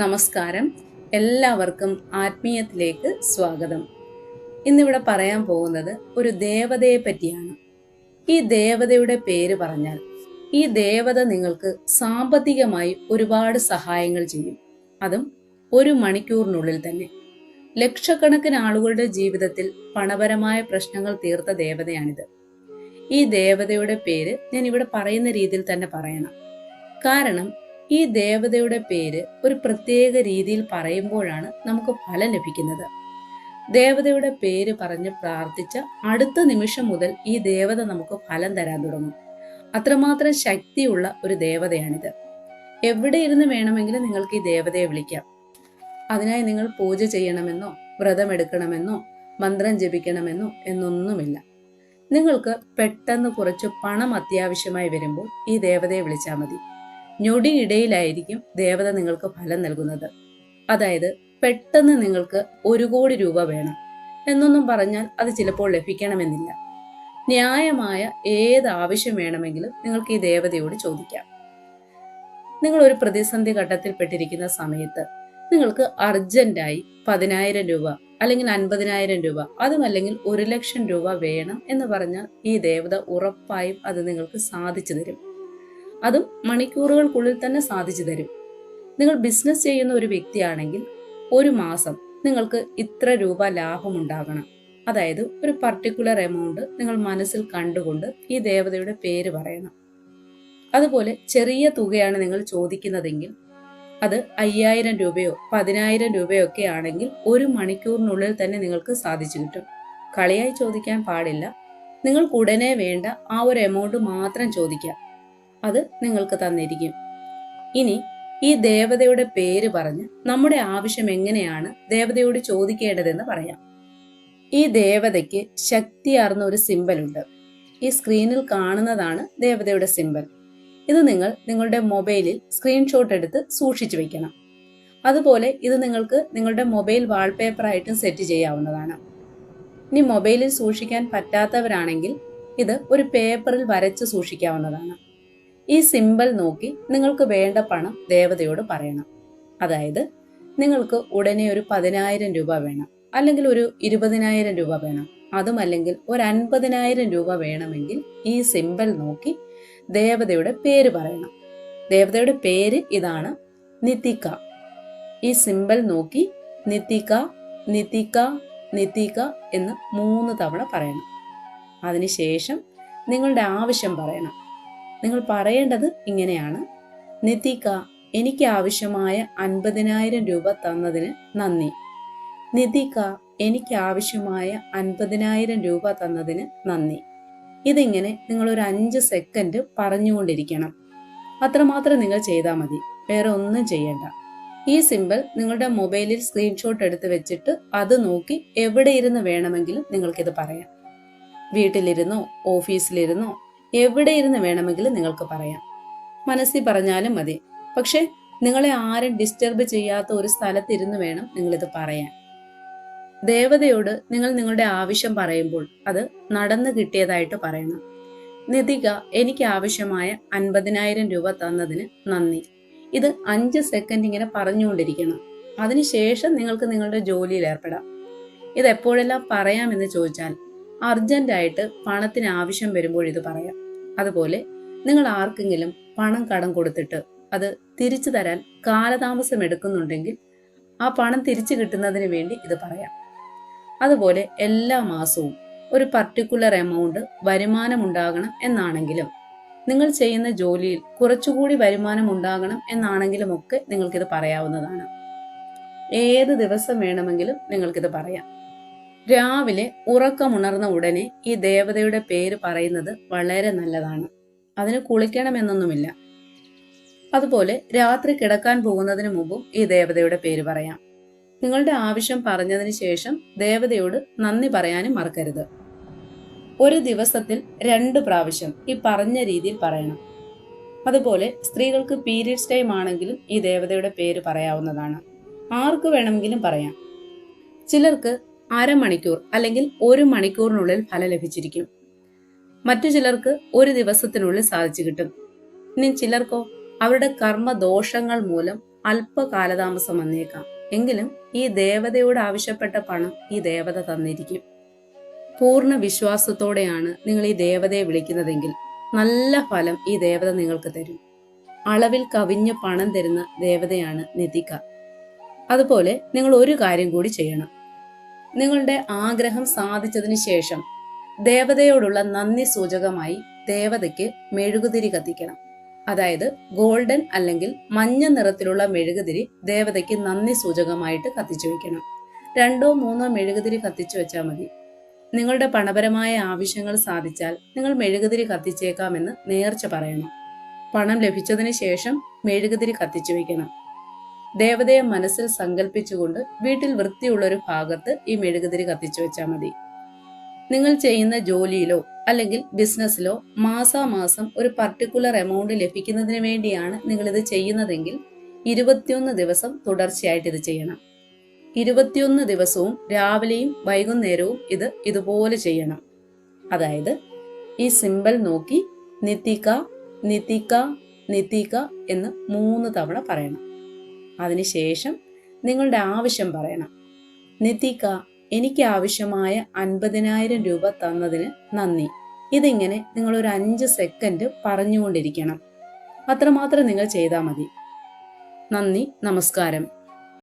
നമസ്കാരം. എല്ലാവർക്കും ആത്മീയത്തിലേക്ക് സ്വാഗതം. ഇന്നിവിടെ പറയാൻ പോകുന്നത് ഒരു ദേവതയെ പറ്റിയാണ്. ഈ ദേവതയുടെ പേര് പറഞ്ഞാൽ ഈ ദേവത നിങ്ങൾക്ക് സാമ്പത്തികമായി ഒരുപാട് സഹായങ്ങൾ ചെയ്യും. അതും ഒരു മണിക്കൂറിനുള്ളിൽ തന്നെ. ലക്ഷക്കണക്കിന് ആളുകളുടെ ജീവിതത്തിൽ പണപരമായ പ്രശ്നങ്ങൾ തീർത്ത ദേവതയാണിത്. ഈ ദേവതയുടെ പേര് ഞാൻ ഇവിടെ പറയുന്ന രീതിയിൽ തന്നെ പറയണം. കാരണം ഈ ദേവതയുടെ പേര് ഒരു പ്രത്യേക രീതിയിൽ പറയുമ്പോഴാണ് നമുക്ക് ഫലം ലഭിക്കുന്നത്. ദേവതയുടെ പേര് പറഞ്ഞ് പ്രാർത്ഥിച്ച അടുത്ത നിമിഷം മുതൽ ഈ ദേവത നമുക്ക് ഫലം തരാൻ തുടങ്ങും. അത്രമാത്രം ശക്തിയുള്ള ഒരു ദേവതയാണിത്. എവിടെ ഇരുന്ന് വേണമെങ്കിലും നിങ്ങൾക്ക് ഈ ദേവതയെ വിളിക്കാം. അതിനായി നിങ്ങൾ പൂജ ചെയ്യണമെന്നോ വ്രതമെടുക്കണമെന്നോ മന്ത്രം ജപിക്കണമെന്നോ എന്നൊന്നുമില്ല. നിങ്ങൾക്ക് പെട്ടെന്ന് കുറച്ച് പണം അത്യാവശ്യമായി വരുമ്പോൾ ഈ ദേവതയെ വിളിച്ചാൽ മതി. ഞൊടിയിടയിലായിരിക്കും ദേവത നിങ്ങൾക്ക് ഫലം നൽകുന്നത്. അതായത് പെട്ടെന്ന് നിങ്ങൾക്ക് ഒരു കോടി രൂപ വേണം. എന്നൊന്നും പറഞ്ഞാൽ അത് ചിലപ്പോൾ ലഭിക്കണമെന്നില്ല. ന്യായമായ ഏത് ആവശ്യം വേണമെങ്കിലും നിങ്ങൾക്ക് ഈ ദേവതയോട് ചോദിക്കാം. നിങ്ങൾ ഒരു പ്രതിസന്ധി ഘട്ടത്തിൽപ്പെട്ടിരിക്കുന്ന സമയത്ത് നിങ്ങൾക്ക് അർജന്റായി പതിനായിരം രൂപ അല്ലെങ്കിൽ അൻപതിനായിരം രൂപ അതുമല്ലെങ്കിൽ ഒരു ലക്ഷം രൂപ വേണം എന്ന് പറഞ്ഞാൽ ഈ ദേവത ഉറപ്പായും അത് നിങ്ങൾക്ക് സാധിച്ചു തരും. അതും മണിക്കൂറുകൾക്കുള്ളിൽ തന്നെ സാധിച്ചു തരും. നിങ്ങൾ ബിസിനസ് ചെയ്യുന്ന ഒരു വ്യക്തിയാണെങ്കിൽ ഒരു മാസം നിങ്ങൾക്ക് ഇത്ര രൂപ ലാഭം ലാഭമുണ്ടാകണം അതായത് ഒരു പർട്ടിക്കുലർ എമൗണ്ട് നിങ്ങൾ മനസ്സിൽ കണ്ടുകൊണ്ട് ഈ ദേവതയുടെ പേര് പറയണം. അതുപോലെ ചെറിയ തുകയാണ് നിങ്ങൾ ചോദിക്കുന്നതെങ്കിൽ അത് അയ്യായിരം രൂപയോ പതിനായിരം രൂപയോ ഒക്കെ ആണെങ്കിൽ ഒരു മണിക്കൂറിനുള്ളിൽ തന്നെ നിങ്ങൾക്ക് സാധിച്ചു കിട്ടും. കളിയായി ചോദിക്കാൻ പാടില്ല. നിങ്ങൾക്ക് ഉടനെ വേണ്ട ആ ഒരു എമൗണ്ട് മാത്രം ചോദിക്കാം. അത് നിങ്ങൾക്ക് തന്നിരിക്കും. ഇനി ഈ ദേവതയുടെ പേര് പറഞ്ഞ് നമ്മുടെ ആവശ്യം എങ്ങനെയാണ് ദേവതയോട് ചോദിക്കേണ്ടതെന്ന് പറയാം. ഈ ദേവതയ്ക്ക് ശക്തി ശക്തിയാർന്ന ഒരു സിമ്പലുണ്ട് ഈ സ്ക്രീനിൽ കാണുന്നതാണ് ദേവതയുടെ സിമ്പൽ ഇത് നിങ്ങൾ നിങ്ങളുടെ മൊബൈലിൽ സ്ക്രീൻഷോട്ട് എടുത്ത് സൂക്ഷിച്ചു വെക്കണം. അതുപോലെ ഇത് നിങ്ങൾക്ക് നിങ്ങളുടെ മൊബൈൽ വാൾപേപ്പറായിട്ടും സെറ്റ് ചെയ്യാവുന്നതാണ്. ഇനി മൊബൈലിൽ സൂക്ഷിക്കാൻ പറ്റാത്തവരാണെങ്കിൽ ഇത് ഒരു പേപ്പറിൽ വരച്ച് സൂക്ഷിക്കാവുന്നതാണ്. ഈ സിമ്പൽ നോക്കി നിങ്ങൾക്ക് വേണ്ട പണം ദേവതയോട് പറയണം. അതായത് നിങ്ങൾക്ക് ഉടനെ ഒരു പതിനായിരം രൂപ വേണം അല്ലെങ്കിൽ ഒരു ഇരുപതിനായിരം രൂപ വേണം. അതുമല്ലെങ്കിൽ ഒരു അൻപതിനായിരം രൂപ വേണമെങ്കിൽ ഈ സിമ്പൽ നോക്കി ദേവതയുടെ പേര് പറയണം. ദേവതയുടെ പേര് ഇതാണ് നിതിക ഈ സിമ്പൽ നോക്കി നിതിക നിതിക നിതിക എന്ന് മൂന്ന് തവണ പറയണം. അതിനുശേഷം നിങ്ങളുടെ ആവശ്യം പറയണം. നിങ്ങൾ പറയേണ്ടത് ഇങ്ങനെയാണ്. നിതിക എനിക്ക് ആവശ്യമായ അൻപതിനായിരം രൂപ തന്നതിന് നന്ദി. നിതിക എനിക്ക് ആവശ്യമായ അൻപതിനായിരം രൂപ തന്നതിന് നന്ദി. ഇതിങ്ങനെ നിങ്ങൾ ഒരു അഞ്ച് സെക്കൻഡ് പറഞ്ഞുകൊണ്ടിരിക്കണം. അത്രമാത്രം നിങ്ങൾ ചെയ്താൽ മതി. വേറെ ഒന്നും ചെയ്യണ്ട. ഈ സിമ്പിൾ നിങ്ങളുടെ മൊബൈലിൽ സ്ക്രീൻഷോട്ട് എടുത്ത് വെച്ചിട്ട് അത് നോക്കി എവിടെ ഇരുന്ന് വേണമെങ്കിലും നിങ്ങൾക്കിത് പറയാം. വീട്ടിലിരുന്നോ ഓഫീസിലിരുന്നോ എവിടെ ഇരുന്ന് വേണമെങ്കിലും നിങ്ങൾക്ക് പറയാം. മനസ്സിൽ പറഞ്ഞാലും മതി. പക്ഷെ നിങ്ങളെ ആരും ഡിസ്റ്റർബ് ചെയ്യാത്ത ഒരു സ്ഥലത്തിരുന്ന് വേണം നിങ്ങളിത് പറയാൻ. ദേവതയോട് നിങ്ങൾ നിങ്ങളുടെ ആവശ്യം പറയുമ്പോൾ അത് നടന്നു കിട്ടിയതായിട്ട് പറയണം. നിതിക എനിക്ക് ആവശ്യമായ അൻപതിനായിരം രൂപ തന്നതിന് നന്ദി. ഇത് അഞ്ച് സെക്കൻഡ് ഇങ്ങനെ പറഞ്ഞുകൊണ്ടിരിക്കണം. അതിനുശേഷം നിങ്ങൾക്ക് നിങ്ങളുടെ ജോലിയിൽ ഏർപ്പെടാം. ഇത് എപ്പോഴെല്ലാം പറയാമെന്ന് ചോദിച്ചാൽ അർജന്റായിട്ട് പണത്തിന് ആവശ്യം വരുമ്പോൾ ഇത് പറയാം. അതുപോലെ നിങ്ങൾ ആർക്കെങ്കിലും പണം കടം കൊടുത്തിട്ട് അത് തിരിച്ചു തരാൻ കാലതാമസം എടുക്കുന്നുണ്ടെങ്കിൽ ആ പണം തിരിച്ചു കിട്ടുന്നതിന് വേണ്ടി ഇത് പറയാം. അതുപോലെ എല്ലാ മാസവും ഒരു പർട്ടിക്കുലർ എമൗണ്ട് വരുമാനം ഉണ്ടാകണം എന്നാണെങ്കിലും നിങ്ങൾ ചെയ്യുന്ന ജോലിയിൽ കുറച്ചുകൂടി വരുമാനം ഉണ്ടാകണം എന്നാണെങ്കിലും ഒക്കെ നിങ്ങൾക്കിത് പറയാവുന്നതാണ്. ഏത് ദിവസം വേണമെങ്കിലും നിങ്ങൾക്കിത് പറയാം. രാവിലെ ഉറക്കമുണർന്ന ഉടനെ ഈ ദേവതയുടെ പേര് പറയുന്നത് വളരെ നല്ലതാണ്. അതിന് കുളിക്കണമെന്നൊന്നുമില്ല. അതുപോലെ രാത്രി കിടക്കാൻ പോകുന്നതിന് മുമ്പും ഈ ദേവതയുടെ പേര് പറയാം. നിങ്ങളുടെ ആവശ്യം പറഞ്ഞതിന് ശേഷം ദേവതയോട് നന്ദി പറയാനും മറക്കരുത്. ഒരു ദിവസത്തിൽ രണ്ട് പ്രാവശ്യം ഈ പറഞ്ഞ രീതിയിൽ പറയണം. അതുപോലെ സ്ത്രീകൾക്ക് പീരീഡ്സ് ടൈം ആണെങ്കിലും ഈ ദേവതയുടെ പേര് പറയാവുന്നതാണ്. ആർക്ക് വേണമെങ്കിലും പറയാം. ചിലർക്ക് അരമണിക്കൂർ അല്ലെങ്കിൽ ഒരു മണിക്കൂറിനുള്ളിൽ ഫലം ലഭിച്ചിരിക്കും. മറ്റു ചിലർക്ക് ഒരു ദിവസത്തിനുള്ളിൽ സാധിച്ചു കിട്ടും. ഇനി ചിലർക്കോ അവരുടെ കർമ്മദോഷങ്ങൾ മൂലം അല്പ കാലതാമസം വന്നേക്കാം. എങ്കിലും ഈ ദേവതയോട് ആവശ്യപ്പെട്ട പണം ഈ ദേവത തന്നിരിക്കും. പൂർണ വിശ്വാസത്തോടെയാണ് നിങ്ങൾ ഈ ദേവതയെ വിളിക്കുന്നതെങ്കിൽ നല്ല ഫലം ഈ ദേവത നിങ്ങൾക്ക് തരും. അളവിൽ കവിഞ്ഞ് പണം തരുന്ന ദേവതയാണ് നിതിക അതുപോലെ നിങ്ങൾ ഒരു കാര്യം കൂടി ചെയ്യണം. നിങ്ങളുടെ ആഗ്രഹം സാധിച്ചതിന് ശേഷം ദേവതയോടുള്ള നന്ദി സൂചകമായി ദേവതയ്ക്ക് മെഴുകുതിരി കത്തിക്കണം. അതായത് ഗോൾഡൻ അല്ലെങ്കിൽ മഞ്ഞ നിറത്തിലുള്ള മെഴുകുതിരി ദേവതയ്ക്ക് നന്ദി സൂചകമായിട്ട് കത്തിച്ചു വയ്ക്കണം. രണ്ടോ മൂന്നോ മെഴുകുതിരി കത്തിച്ചു വെച്ചാൽ മതി. നിങ്ങളുടെ പണപരമായ ആവശ്യങ്ങൾ സാധിച്ചാൽ നിങ്ങൾ മെഴുകുതിരി കത്തിച്ചേക്കാമെന്ന് നേർച്ച പറയണം. പണം ലഭിച്ചതിന് ശേഷം മെഴുകുതിരി കത്തിച്ചു വെക്കണം ദേവതയെ മനസ്സിൽ സങ്കല്പിച്ചുകൊണ്ട് വീട്ടിൽ വൃത്തിയുള്ളൊരു ഭാഗത്ത് ഈ മെഴുകുതിരി കത്തിച്ചു വെച്ചാൽ മതി. നിങ്ങൾ ചെയ്യുന്ന ജോലിയിലോ അല്ലെങ്കിൽ ബിസിനസ്സിലോ മാസാമാസം ഒരു പർട്ടിക്കുലർ എമൗണ്ട് ലഭിക്കുന്നതിന് വേണ്ടിയാണ് നിങ്ങൾ ഇത് ചെയ്യുന്നതെങ്കിൽ ഇരുപത്തിയൊന്ന് ദിവസം തുടർച്ചയായിട്ട് ഇത് ചെയ്യണം. ഇരുപത്തിയൊന്ന് ദിവസവും രാവിലെയും വൈകുന്നേരവും ഇത് ഇതുപോലെ ചെയ്യണം. അതായത് ഈ സിമ്പൽ നോക്കി നിത്തിക്ക നിത്തിക്ക നിത്തിക്ക എന്ന് മൂന്ന് തവണ പറയണം. അതിനുശേഷം നിങ്ങളുടെ ആവശ്യം പറയണം. നിതിക എനിക്ക് ആവശ്യമായ അൻപതിനായിരം രൂപ തന്നതിന് നന്ദി. ഇതിങ്ങനെ നിങ്ങൾ ഒരു അഞ്ച് സെക്കൻഡ് പറഞ്ഞുകൊണ്ടിരിക്കണം. അത്രമാത്രം നിങ്ങൾ ചെയ്താൽ മതി. നന്ദി നമസ്കാരം.